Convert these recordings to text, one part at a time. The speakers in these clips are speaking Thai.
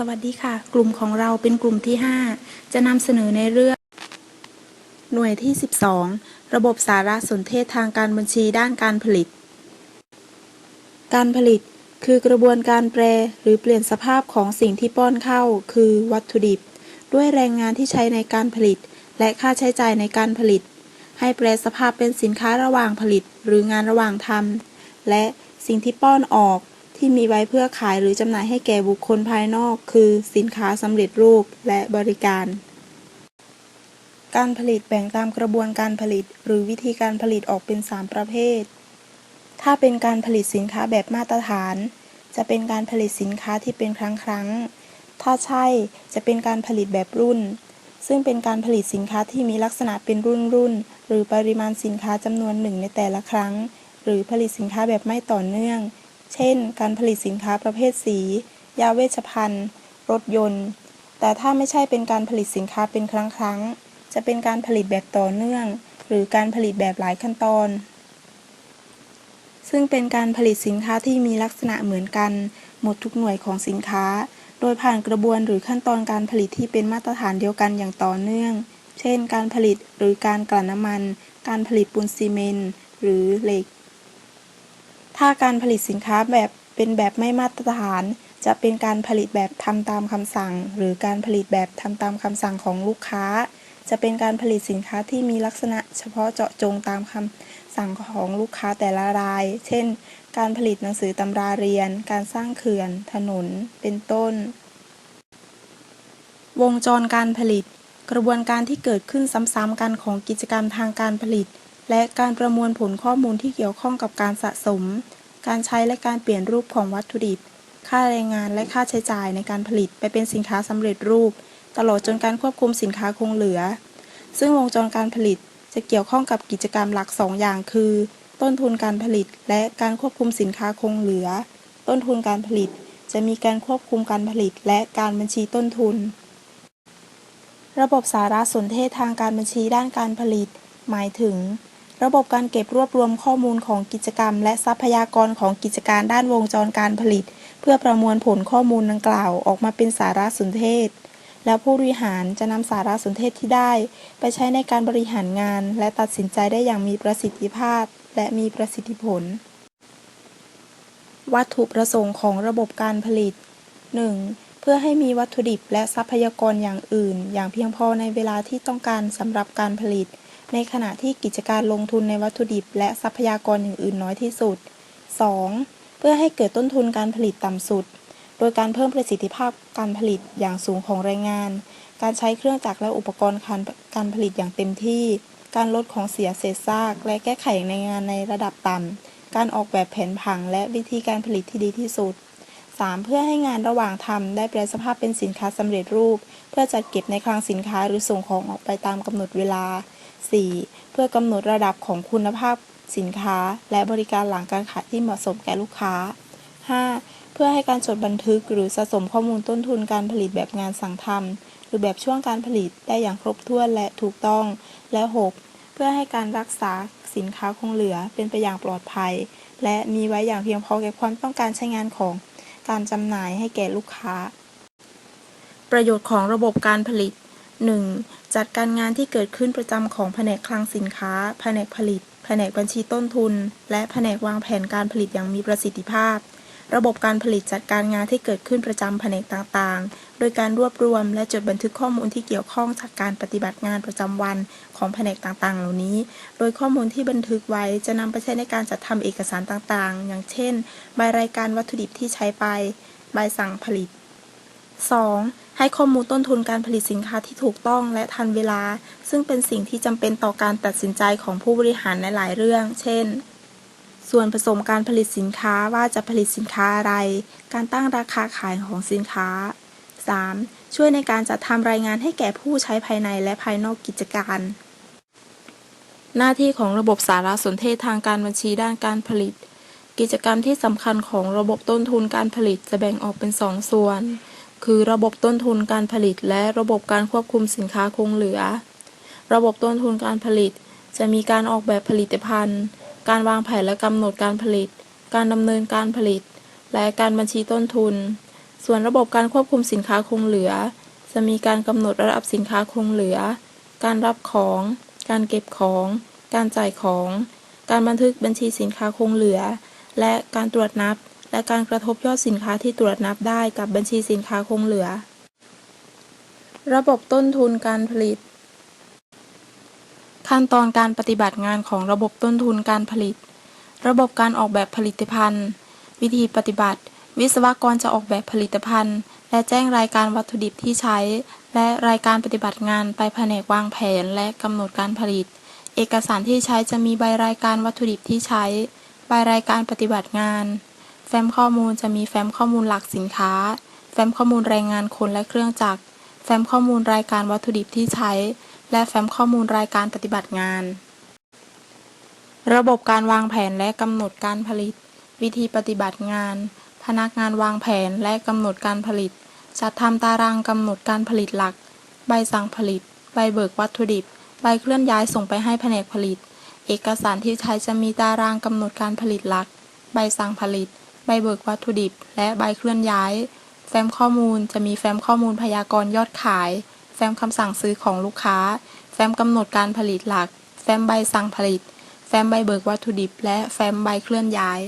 สวัสดีค่ะ กลุ่มของเราเป็นกลุ่มที่ 5 จะนำเสนอในเรื่อง หน่วยที่ 12 ระบบสารสนเทศทางการบัญชีด้านการผลิต การผลิตคือกระบวนการแปรหรือเปลี่ยนสภาพของสิ่งที่ป้อนเข้า คือวัตถุดิบ ด้วยแรงงานที่ใช้ในการผลิต และค่าใช้จ่ายในการผลิต ให้แปรสภาพเป็นสินค้าระหว่างผลิต หรืองานระหว่างทำและสิ่งที่ป้อนออก ที่มีไว้เพื่อขายหรือจำหน่ายให้แก่บุคคลภายนอก คือสินค้าสำเร็จรูปและบริการ การผลิตแบ่งตามกระบวนการผลิต หรือวิธีการผลิตออกเป็น 3 ประเภท ถ้าเป็นการผลิตสินค้าแบบมาตรฐาน จะเป็นการผลิตสินค้าที่เป็นครั้งครั้ง ถ้าใช่จะเป็นการผลิตแบบรุ่น ซึ่งเป็นการผลิตสินค้าที่มีลักษณะเป็นรุ่นรุ่นหรือปริมาณสินค้าจำนวนหนึ่งในแต่ละครั้ง หรือผลิตสินค้าแบบไม่ต่อเนื่อง เช่น การผลิตสินค้าประเภทสี ยาเวชภัณฑ์ รถยนต์ แต่ถ้าไม่ใช่เป็นการผลิตสินค้าเป็นครั้งครั้ง จะเป็นการผลิตแบบต่อเนื่อง หรือการผลิตแบบหลายขั้นตอน ซึ่งเป็นการผลิตสินค้าที่มีลักษณะเหมือนกัน หมดทุกหน่วยของสินค้า โดยผ่านกระบวนหรือขั้นตอนการผลิตที่เป็นมาตรฐานเดียวกันอย่างต่อเนื่อง เช่น การผลิตหรือการกลั่นน้ำมัน การผลิตปูนซีเมนต์หรือเหล็ก ถ้าการผลิตสินค้าแบบเป็นแบบไม่มาตรฐาน จะเป็นการผลิตแบบทำตามคำสั่ง หรือการผลิตแบบทำตามคำสั่งของลูกค้า จะเป็นการผลิตสินค้าที่มีลักษณะเฉพาะเจาะจงตามคำสั่งของลูกค้าแต่ละราย เช่น การผลิตหนังสือตำราเรียน การสร้างเขื่อน ถนน เป็นต้น วงจรการผลิต กระบวนการที่เกิดขึ้นซ้ำๆกันของกิจกรรมทางการผลิต และการประมวลผลข้อมูลที่เกี่ยวข้องกับการสะสม การใช้และการเปลี่ยนรูปของวัตถุดิบ ค่าแรงงานและค่าใช้จ่ายในการผลิตไปเป็นสินค้าสำเร็จรูป ตลอดจนการควบคุมสินค้าคงเหลือ ซึ่งวงจรการผลิตจะเกี่ยวข้องกับกิจกรรมหลัก 2 อย่างคือ ต้นทุนการผลิต และการควบคุมสินค้าคงเหลือ ต้นทุนการผลิต จะมีการควบคุมการผลิต และการบัญชีต้นทุน ระบบสารสนเทศทางการบัญชีด้านการผลิต หมายถึง ระบบการเก็บรวบรวมข้อมูลของกิจกรรม และทรัพยากรของกิจการด้านวงจรการผลิต เพื่อประมวลผลข้อมูลดังกล่าวออกมาเป็นสารสนเทศ แล้วผู้บริหารจะนำสารสนเทศที่ได้ ไปใช้ในการบริหารงาน และตัดสินใจได้อย่างมีประสิทธิภาพ และมีประสิทธิผล วัตถุประสงค์ของระบบการผลิต 1. เพื่อให้มีวัตถุดิบและทรัพยากรอย่างอื่น อย่างเพียงพอในเวลาที่ต้องการสำหรับการผลิต ในขณะที่กิจการลงทุนในวัตถุดิบ และทรัพยากรอย่างอื่นน้อยที่สุด 2. เพื่อให้เกิดต้นทุนการผลิตต่ำสุด โดยการเพิ่มประสิทธิภาพการผลิตอย่างสูงของแรงงาน การใช้เครื่องจักรและอุปกรณ์การการผลิตอย่างเต็มที่ การลดของเสียเศษซาก และแก้ไขในงานในระดับต่ำ การออกแบบแผนผังและวิธีการผลิตที่ดีที่สุด 3. เพื่อให้งานระหว่างทำได้แปลสภาพเป็นสินค้าสำเร็จรูป เพื่อจัดเก็บในคลังสินค้าหรือส่งของออกไปตามกำหนดเวลา 4. เพื่อกำหนดระดับของคุณภาพสินค้า และบริการหลังการขายที่เหมาะสมแก่ลูกค้า 5. เพื่อให้การจดบันทึกหรือสะสมข้อมูลต้นทุนการผลิตแบบงานสั่งทำหรือแบบช่วงการผลิตได้อย่างครบถ้วนและถูกต้อง และ 6. เพื่อให้การรักษาสินค้าคงเหลือเป็นไปอย่างปลอดภัย และมีไว้อย่างเพียงพอแก่ความต้องการใช้งานของการจำหน่ายให้แก่ลูกค้า ประโยชน์ของระบบการผลิต 1. จัดการงานที่เกิดขึ้นประจำของแผนกคลังสินค้า แผนกผลิต แผนกบัญชีต้นทุน และแผนกวางแผนการผลิตอย่างมีประสิทธิภาพ ระบบการผลิตจัดการงานที่เกิดขึ้นประจำแผนกต่างๆ โดยการรวบรวมและจดบันทึกข้อมูลที่เกี่ยวข้องจากการปฏิบัติงานประจำวันของแผนกต่างๆ เหล่านี้ โดยข้อมูลที่บันทึกไว้จะนำไปใช้ในการจัดทำเอกสารต่างๆ อย่างเช่น ใบรายการวัตถุดิบที่ใช้ไป ใบสั่งผลิต 2. ให้ข้อมูลต้นทุนการผลิตสินค้าที่ถูกต้องและทันเวลา ซึ่งเป็นสิ่งที่จำเป็นต่อการตัดสินใจของผู้บริหารในหลายเรื่อง เช่น ส่วนผสมการผลิตสินค้าว่าจะผลิตสินค้าอะไร การตั้งราคาขายของสินค้า 3. ช่วยในการจัดทำรายงานให้แก่ผู้ใช้ภายในและภายนอกกิจการ หน้าที่ของระบบสารสนเทศทางการบัญชีด้านการผลิต กิจกรรมที่สำคัญของระบบต้นทุนการผลิตจะแบ่งออกเป็นสองส่วน คือระบบต้นทุนการผลิต และระบบการควบคุมสินค้าคงเหลือ ระบบต้นทุนการผลิต จะมีการออกแบบผลิตภัณฑ์ การวางแผนและกำหนดการผลิต การดำเนินการผลิต และการบัญชีต้นทุน ส่วนระบบการควบคุมสินค้าคงเหลือ จะมีการกำหนดระดับสินค้าคงเหลือ การรับของ การเก็บของ การจ่ายของ การบันทึกบัญชีสินค้าคงเหลือ และการตรวจนับ และการกระทบยอดสินค้าที่ตรวจนับได้กับบัญชีสินค้าคงเหลือ ระบบต้นทุนการผลิต ขั้นตอนการปฏิบัติงานของระบบต้นทุนการผลิต ระบบการออกแบบผลิตภัณฑ์ วิธีปฏิบัติ วิศวกรจะออกแบบผลิตภัณฑ์ และแจ้งรายการวัตถุดิบที่ใช้ และรายการปฏิบัติงานไปแผนกวางแผนและกำหนดการผลิต เอกสารที่ใช้จะมีใบรายการวัตถุดิบที่ใช้ ใบรายการปฏิบัติงาน แฟ้มข้อมูลจะมีแฟ้มข้อมูลหลักสินค้า แฟ้มข้อมูลแรงงานคนและเครื่องจักร แฟ้มข้อมูลรายการวัตถุดิบที่ใช้ และแฟ้มข้อมูลรายการปฏิบัติงาน ระบบการวางแผนและกำหนดการผลิต วิธีปฏิบัติงาน พนักงานวางแผนและกำหนดการผลิต จัดทำตารางกำหนดการผลิตหลัก ใบสั่งผลิต ใบเบิกวัตถุดิบ ใบเคลื่อนย้ายส่งไปให้แผนกผลิต เอกสารที่ใช้จะมีตารางกำหนดการผลิตหลัก ใบสั่งผลิต ใบเบิกวัตถุดิบ และใบเคลื่อนย้าย แฟ้มข้อมูลจะมีแฟ้มข้อมูลพยากรณ์ยอดขาย แฟ้มคำสั่งซื้อของลูกค้า แฟ้มกำหนดการผลิตหลัก แฟ้มใบสั่งผลิต แฟ้มใบเบิกวัตถุดิบ และแฟ้มใบเคลื่อนย้าย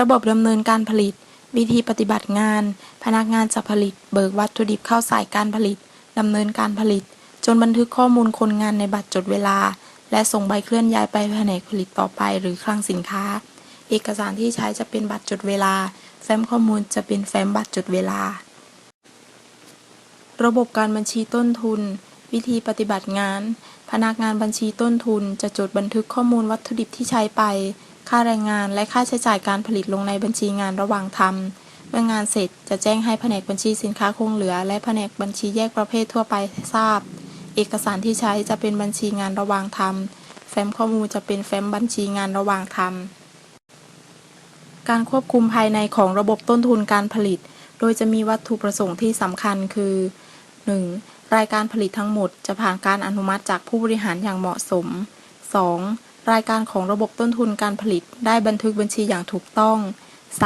ระบบดำเนินการผลิต วิธีปฏิบัติงาน พนักงานจะผลิต เบิกวัตถุดิบเข้าสายการผลิตดำเนินการผลิต จนบันทึกข้อมูลคนงานในบัตรจดเวลา และส่งใบเคลื่อนย้ายไปแผนกผลิตต่อไปหรือคลังสินค้า เอกสารที่ใช้จะเป็นบัตรจดเวลา แฟ้มข้อมูลจะเป็นแฟ้มบัตรจดเวลา ระบบการบัญชีต้นทุน วิธีปฏิบัติงาน พนักงานบัญชีต้นทุน จะจดบันทึกข้อมูลวัตถุดิบที่ใช้ไป ค่าแรงงานและค่าใช้จ่ายการผลิตลงในบัญชีงานระหว่างทำเมื่องานเสร็จจะแจ้งให้แผนกบัญชีสินค้าคงเหลือ และแผนกบัญชีแยกประเภททั่วไปทราบ เอกสารที่ใช้จะเป็นบัญชีงานระหว่างทำแฟ้มข้อมูลจะเป็นแฟ้มบัญชีงานระหว่างทำ การควบคุมภายในของระบบต้นทุนการผลิต โดยจะมีวัตถุประสงค์ที่สำคัญคือ 1. รายการผลิตทั้งหมดจะผ่านการอนุมัติจากผู้บริหารอย่างเหมาะสม 2. รายการของระบบต้นทุนการผลิตได้บันทึกบัญชีอย่างถูกต้อง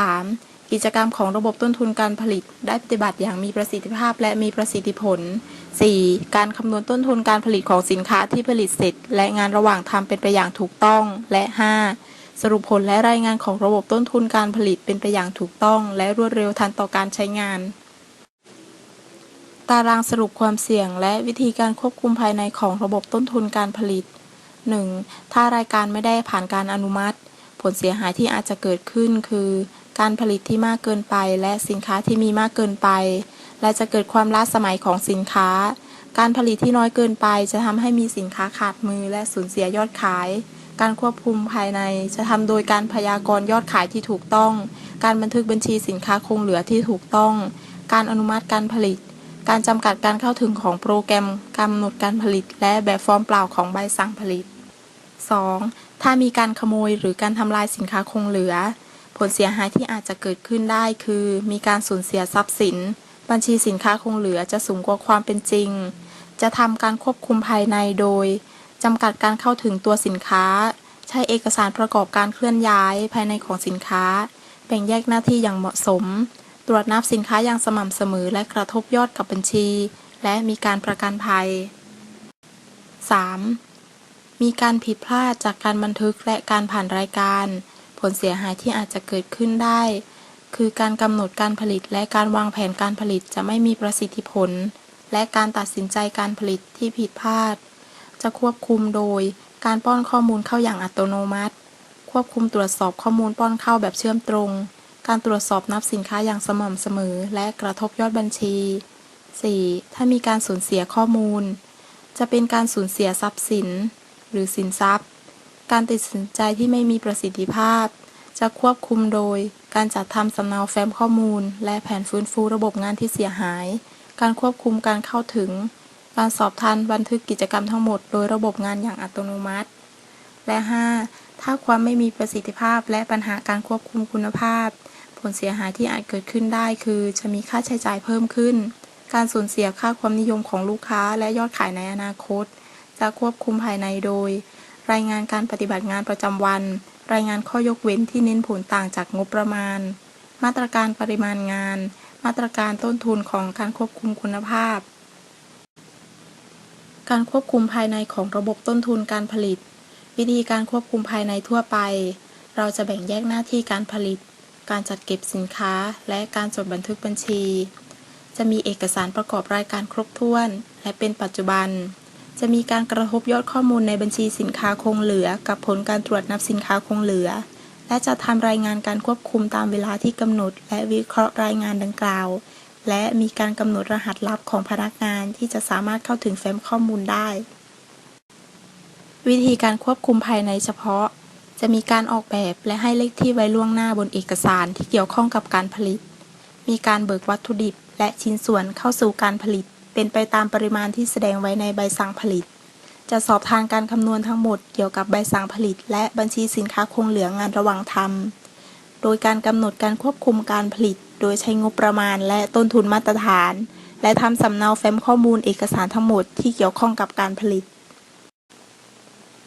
3. กิจกรรมของระบบต้นทุนการผลิต ได้ปฏิบัติอย่างมีประสิทธิภาพและมีประสิทธิผล 4. การคำนวณต้นทุนการผลิตของสินค้าที่ผลิตเสร็จ และงานระหว่างทำเป็นไปอย่างถูกต้อง และ 5. สรุปผลและรายงานของระบบต้นทุนการผลิตเป็นไปอย่างถูกต้อง และรวดเร็วทันต่อการใช้งาน ตารางสรุปความเสี่ยงและวิธีการควบคุมภายในของระบบต้นทุนการผลิต 1. ถ้ารายการไม่ได้ผ่านการอนุมัติ ผลเสียหายที่อาจจะเกิดขึ้นคือ การผลิตที่มากเกินไป และสินค้าที่มีมากเกินไป และจะเกิดความล้าสมัยของสินค้า การผลิตที่น้อยเกินไป จะทำให้มีสินค้าขาดมือและสูญเสียยอดขาย การควบคุมภายใน จะทำโดยการพยากรณ์ยอดขายที่ถูกต้อง การบันทึกบัญชีสินค้าคงเหลือที่ถูกต้อง การอนุมัติการผลิต การจำกัดการเข้าถึงของโปรแกรมกำหนดการผลิต และแบบฟอร์มเปล่าของใบสั่งผลิต 2. ถ้ามีการขโมยหรือการทำลายสินค้าคงเหลือ ผลเสียหายที่อาจจะเกิดขึ้นได้คือ มีการสูญเสียทรัพย์สิน บัญชีสินค้าคงเหลือจะสูงกว่าความเป็นจริง จะทำการควบคุมภายในโดย จำกัดการเข้าถึงตัวสินค้า ใช้เอกสารประกอบการเคลื่อนย้ายภายในของสินค้า แบ่งแยกหน้าที่อย่างเหมาะสม ตรวจนับสินค้าอย่างสม่ำเสมอและกระทบยอดกับบัญชี และมีการประกันภัย 3. มีการผิดพลาดจากการบันทึกและการผ่านรายการ ผลเสียหายที่อาจจะเกิดขึ้นได้ คือการกำหนดการผลิตและการวางแผนการผลิตจะไม่มีประสิทธิผล และการตัดสินใจการผลิตที่ผิดพลาด จะควบคุมโดย การป้อนข้อมูลเข้าอย่างอัตโนมัติ ควบคุมตรวจสอบข้อมูลป้อนเข้าแบบเชื่อมตรง การตรวจสอบนับสินค้าอย่างสม่ำเสมอ และกระทบยอดบัญชี 4. ถ้ามีการสูญเสียข้อมูล จะเป็นการสูญเสียทรัพย์สิน หรือสินทรัพย์ การตัดสินใจที่ไม่มีประสิทธิภาพ จะควบคุมโดย การจัดทำสำเนาแฟ้มข้อมูล และแผนฟื้นฟูระบบงานที่เสียหาย การควบคุมการเข้าถึง การสอบทานบันทึกกิจกรรมทั้งหมดโดยระบบงานอย่างอัตโนมัติ และ 5. ถ้าความไม่มีประสิทธิภาพและปัญหาการควบคุมคุณภาพ ผลเสียหายที่อาจเกิดขึ้นได้คือจะมีค่าใช้จ่ายเพิ่มขึ้น การสูญเสียค่าความนิยมของลูกค้าและยอดขายในอนาคต จะควบคุมภายในโดย รายงานการปฏิบัติงานประจำวัน รายงานข้อยกเว้นที่เน้นผลต่างจากงบประมาณ มาตรการปริมาณงาน มาตรการต้นทุนของการควบคุมคุณภาพ การควบคุมภายในของระบบต้นทุนการผลิต วิธีการควบคุมภายในทั่วไป เราจะแบ่งแยกหน้าที่การผลิต การจัดเก็บสินค้า และการจดบันทึกบัญชี จะมีเอกสารประกอบรายการครบถ้วน และเป็นปัจจุบัน จะมีการกระทบยอดข้อมูลในบัญชีสินค้าคงเหลือ กับผลการตรวจนับสินค้าคงเหลือ และจะทำรายงานการควบคุมตามเวลาที่กำหนด และวิเคราะห์รายงานดังกล่าว และมีการกำหนดรหัสลับของพนักงานที่จะสามารถเข้าถึงแฟ้มข้อมูลได้ วิธีการควบคุมภายในเฉพาะ จะมีการออกแบบและให้เลขที่ไว้ล่วงหน้าบนเอกสารที่เกี่ยวข้องกับการผลิต มีการเบิกวัตถุดิบ และชิ้นส่วนเข้าสู่การผลิต เป็นไปตามปริมาณที่แสดงไว้ในใบสั่งผลิต จะสอบทานการคำนวณทั้งหมดเกี่ยวกับใบสั่งผลิต และบัญชีสินค้าคงเหลืองานระหว่างทำโดยการกำหนดการควบคุมการผลิต โดยใช้งบประมาณและต้นทุนมาตรฐาน และทำสำเนาแฟ้มข้อมูลเอกสารทั้งหมดที่เกี่ยวข้องกับการผลิต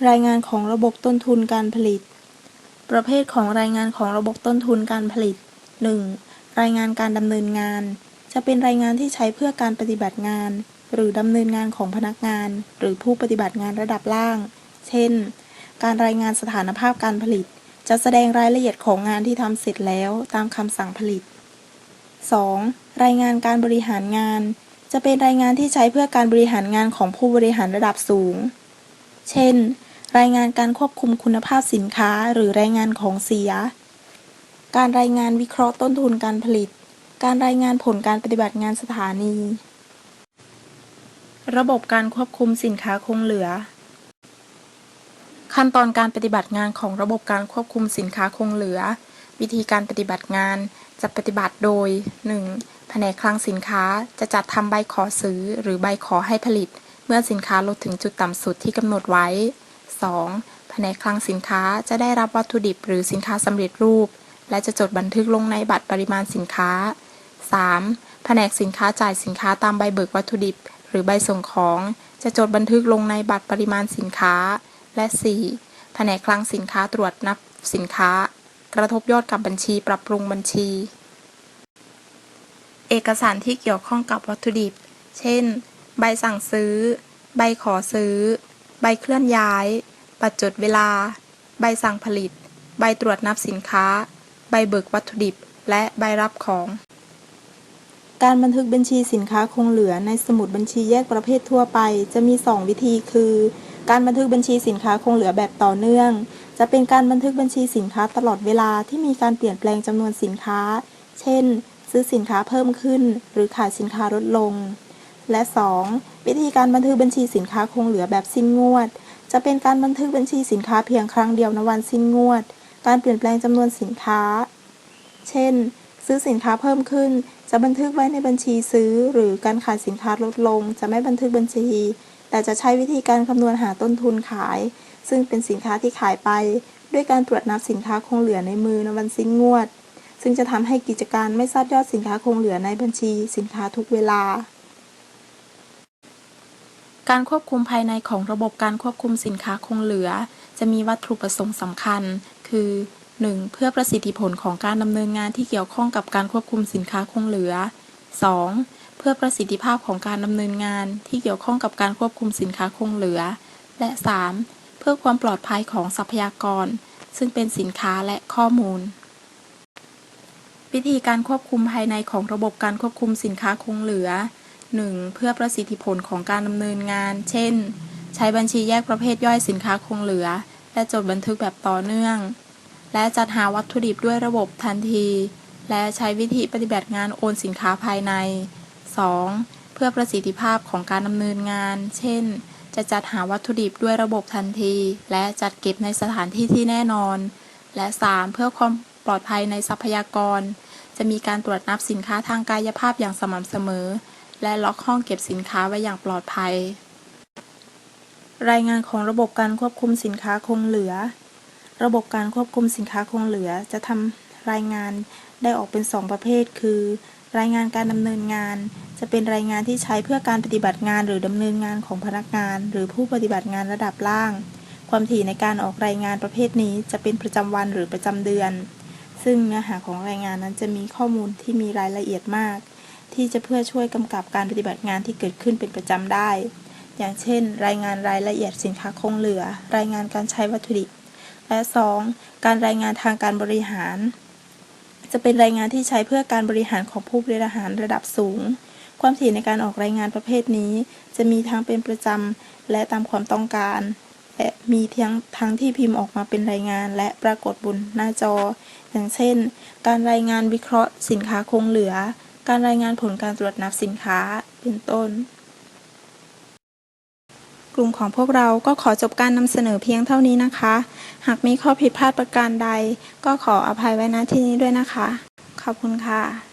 รายงานของระบบต้นทุนการผลิต ประเภทของรายงานของระบบต้นทุนการผลิต 1. รายงานการดำเนินงาน จะเป็นรายงานที่ใช้เพื่อการปฏิบัติงาน หรือดำเนินงานของพนักงาน หรือผู้ปฏิบัติงานระดับล่าง เช่น การรายงานสถานภาพการผลิต จะแสดงรายละเอียดของงานที่ทำเสร็จแล้วตามคำสั่งผลิต 2. รายงานการบริหารงาน จะเป็นรายงานที่ใช้เพื่อการบริหารงานของผู้บริหารระดับสูง เช่น รายงานการควบคุมคุณภาพสินค้าหรือรายงานของเสีย การรายงานวิเคราะห์ต้นทุนการผลิต การรายงานผลการปฏิบัติงานสถานี ระบบการควบคุมสินค้าคงเหลือ ขั้นตอนการปฏิบัติงานของระบบการควบคุมสินค้าคงเหลือ วิธีการปฏิบัติงาน จะปฏิบัติโดย 1. แผนกคลังสินค้าจะจัดทำใบขอซื้อหรือใบขอให้ผลิต เมื่อสินค้าลดถึงจุดต่ำสุดที่กำหนดไว้ 2. แผนกคลังสินค้าจะได้รับวัตถุดิบหรือสินค้าสำเร็จรูป และจะจดบันทึกลงในบัตรปริมาณสินค้า 3. แผนกสินค้าจ่ายสินค้าตามใบเบิกวัตถุดิบ หรือใบส่งของ จะจดบันทึกลงในบัตรปริมาณสินค้า และ 4. แผนกคลังสินค้าตรวจนับสินค้า กระทบยอดกับบัญชี ปรับปรุงบัญชี เอกสารที่เกี่ยวข้องกับวัตถุดิบ เช่น ใบสั่งซื้อ ใบขอซื้อ ใบเคลื่อนย้ายบัตรจดเวลา ใบสั่งผลิต ใบตรวจนับสินค้า ใบเบิกวัตถุดิบ และใบรับของ การบันทึกบัญชีสินค้าคงเหลือในสมุดบัญชีแยกประเภททั่วไป จะมี 2 วิธีคือ การบันทึกบัญชีสินค้าคงเหลือแบบต่อเนื่อง จะเป็นการบันทึกบัญชีสินค้าตลอดเวลาที่มีการเปลี่ยนแปลงจำนวนสินค้า เช่น ซื้อสินค้าเพิ่มขึ้น หรือขายสินค้าลดลง และ 2. วิธีการบันทึกบัญชีสินค้าคงเหลือแบบสิ้นงวด จะเป็นการบันทึกบัญชีสินค้าเพียงครั้งเดียวในวันสิ้นงวด การเปลี่ยนแปลงจำนวนสินค้า เช่น ซื้อสินค้าเพิ่มขึ้น จะบันทึกไว้ในบัญชีซื้อ หรือการขายสินค้าลดลง จะไม่บันทึกบัญชี แต่จะใช้วิธีการคำนวณหาต้นทุนขาย ซึ่งเป็นสินค้าที่ขายไป ด้วยการตรวจนับสินค้าคงเหลือในมือในวันสิ้นงวด ซึ่งจะทำให้กิจการไม่ทราบยอดสินค้าคงเหลือในบัญชี สินค้าทุกเวลา การควบคุมภายในของระบบการควบคุมสินค้าคงเหลือ จะมีวัตถุประสงค์สำคัญ คือ 1. เพื่อประสิทธิผลของการดำเนินงานที่เกี่ยวข้องกับการควบคุมสินค้าคงเหลือ 2. เพื่อประสิทธิภาพของการดำเนินงานที่เกี่ยวข้องกับการควบคุมสินค้าคงเหลือ และ 3. เพื่อความปลอดภัยของทรัพยากร ซึ่งเป็นสินค้าและข้อมูล วิธีการควบคุมภายในของระบบการควบคุมสินค้าคงเหลือ 1. เพื่อประสิทธิผลของการดำเนินงาน เช่น ใช้บัญชีแยกประเภทย่อยสินค้าคงเหลือ และจดบันทึกแบบต่อเนื่อง และจัดหาวัตถุดิบด้วยระบบทันที และใช้วิธีปฏิบัติงานโอนสินค้าภายใน 2. เพื่อประสิทธิภาพของการดำเนินงาน เช่น จะจัดหาวัตถุดิบด้วยระบบทันที และจัดเก็บในสถานที่ที่แน่นอน และ 3. เพื่อความปลอดภัยในทรัพยากร จะมีการตรวจนับสินค้าทางกายภาพอย่างสม่ำเสมอ และล็อกห้องเก็บสินค้าไว้อย่างปลอดภัย รายงานของระบบการควบคุมสินค้าคงเหลือ ระบบการควบคุมสินค้าคงเหลือจะทำรายงานได้ออกเป็น 2 ประเภท คือ รายงานการดำเนินงาน จะเป็นรายงานที่ใช้เพื่อการปฏิบัติงานหรือดำเนินงานของพนักงาน หรือผู้ปฏิบัติงานระดับล่าง ความถี่ในการออกรายงานประเภทนี้จะเป็นประจำวันหรือประจำเดือน ซึ่งเนื้อหาของรายงานนั้นจะมีข้อมูลที่มีรายละเอียดมาก ที่จะเพื่อช่วยกำกับการปฏิบัติงานที่เกิดขึ้นเป็นประจำได้ อย่างเช่น รายงานรายละเอียดสินค้าคงเหลือ รายงานการใช้วัตถุดิบและ 2. การรายงานทางการบริหาร จะเป็นรายงานที่ใช้เพื่อการบริหารของผู้บริหารระดับสูง ความถี่ในการออกรายงานประเภทนี้ จะมีทั้งเป็นประจำและตามความต้องการ และมีทั้งทั้งที่พิมพ์ออกมาเป็นรายงาน และปรากฏบนหน้าจอ อย่างเช่น การรายงานวิเคราะห์สินค้าคงเหลือ การรายงานผลการตรวจนับสินค้า เป็นต้น กลุ่มของพวกเราก็ขอจบการนำเสนอเพียงเท่านี้นะคะ หากมีข้อผิดพลาดประการใด ก็ขออภัยไว้ณที่นี้ด้วยนะคะ ขอบคุณค่ะ